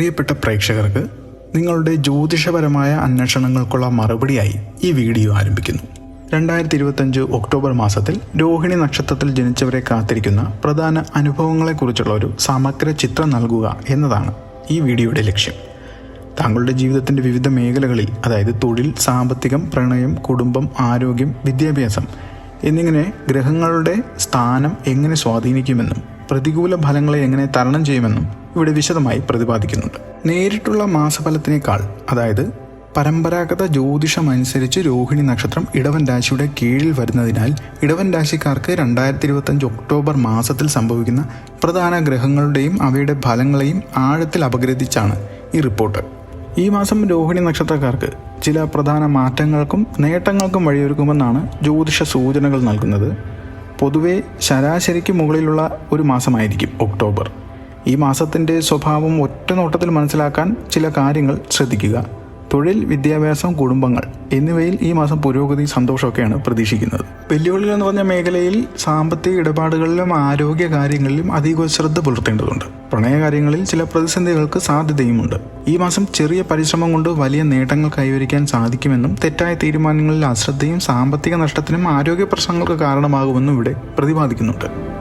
പ്രിയപ്പെട്ട പ്രേക്ഷകർക്ക് നിങ്ങളുടെ ജ്യോതിഷപരമായ അന്വേഷണങ്ങൾക്കുള്ള മറുപടിയായി ഈ വീഡിയോ ആരംഭിക്കുന്നു. രണ്ടായിരത്തി ഇരുപത്തഞ്ച് ഒക്ടോബർ മാസത്തിൽ രോഹിണി നക്ഷത്രത്തിൽ ജനിച്ചവരെ കാത്തിരിക്കുന്ന പ്രധാന അനുഭവങ്ങളെക്കുറിച്ചുള്ള ഒരു സമഗ്ര ചിത്രം നൽകുക എന്നതാണ് ഈ വീഡിയോയുടെ ലക്ഷ്യം. താങ്കളുടെ ജീവിതത്തിന്റെ വിവിധ മേഖലകളിൽ അതായത് തൊഴിൽ സാമ്പത്തികം പ്രണയം കുടുംബം ആരോഗ്യം വിദ്യാഭ്യാസം എന്നിങ്ങനെ ഗ്രഹങ്ങളുടെ സ്ഥാനം എങ്ങനെ സ്വാധീനിക്കുമെന്നും പ്രതികൂല ഫലങ്ങളെ എങ്ങനെ തരണം ചെയ്യുമെന്നും ഇവിടെ വിശദമായി പ്രതിപാദിക്കുന്നുണ്ട്. നേരിട്ടുള്ള മാസഫലത്തിനേക്കാൾ അതായത് പരമ്പരാഗത ജ്യോതിഷമനുസരിച്ച് രോഹിണി നക്ഷത്രം ഇടവൻ രാശിയുടെ കീഴിൽ വരുന്നതിനാൽ ഇടവൻ രാശിക്കാർക്ക് രണ്ടായിരത്തി ഇരുപത്തഞ്ച് ഒക്ടോബർ മാസത്തിൽ സംഭവിക്കുന്ന പ്രധാന ഗ്രഹങ്ങളുടെയും അവയുടെ ഫലങ്ങളെയും ആഴത്തിൽ അപഗ്രഥിച്ചാണ് ഈ റിപ്പോർട്ട്. ഈ മാസം രോഹിണി നക്ഷത്രക്കാർക്ക് ചില പ്രധാന മാറ്റങ്ങൾക്കും നേട്ടങ്ങൾക്കും വഴിയൊരുക്കുമെന്നാണ് ജ്യോതിഷ സൂചനകൾ നൽകുന്നത്. പൊതുവെ ശരാശരിക്ക് മുകളിലുള്ള ഒരു മാസമായിരിക്കും ഒക്ടോബർ. ഈ മാസത്തിന്റെ സ്വഭാവം ഒറ്റ നോട്ടത്തിൽ മനസ്സിലാക്കാൻ ചില കാര്യങ്ങൾ ശ്രദ്ധിക്കുക. തൊഴിൽ വിദ്യാഭ്യാസം കുടുംബങ്ങൾ എന്നിവയിൽ ഈ മാസം പുരോഗതി സന്തോഷമൊക്കെയാണ് പ്രതീക്ഷിക്കുന്നത്. വെല്ലുവിളികൾ എന്ന് പറഞ്ഞ മേഖലയിൽ സാമ്പത്തിക ഇടപാടുകളിലും ആരോഗ്യ കാര്യങ്ങളിലും അധിക ശ്രദ്ധ പുലർത്തേണ്ടതുണ്ട്. പ്രണയകാര്യങ്ങളിൽ ചില പ്രതിസന്ധികൾക്ക് സാധ്യതയുമുണ്ട്. ഈ മാസം ചെറിയ പരിശ്രമം കൊണ്ട് വലിയ നേട്ടങ്ങൾ കൈവരിക്കാൻ സാധിക്കുമെന്നും തെറ്റായ തീരുമാനങ്ങളിൽ അശ്രദ്ധയും സാമ്പത്തിക നഷ്ടത്തിനും ആരോഗ്യ പ്രശ്നങ്ങൾക്ക് കാരണമാകുമെന്നും ഇവിടെ പ്രതിപാദിക്കുന്നുണ്ട്.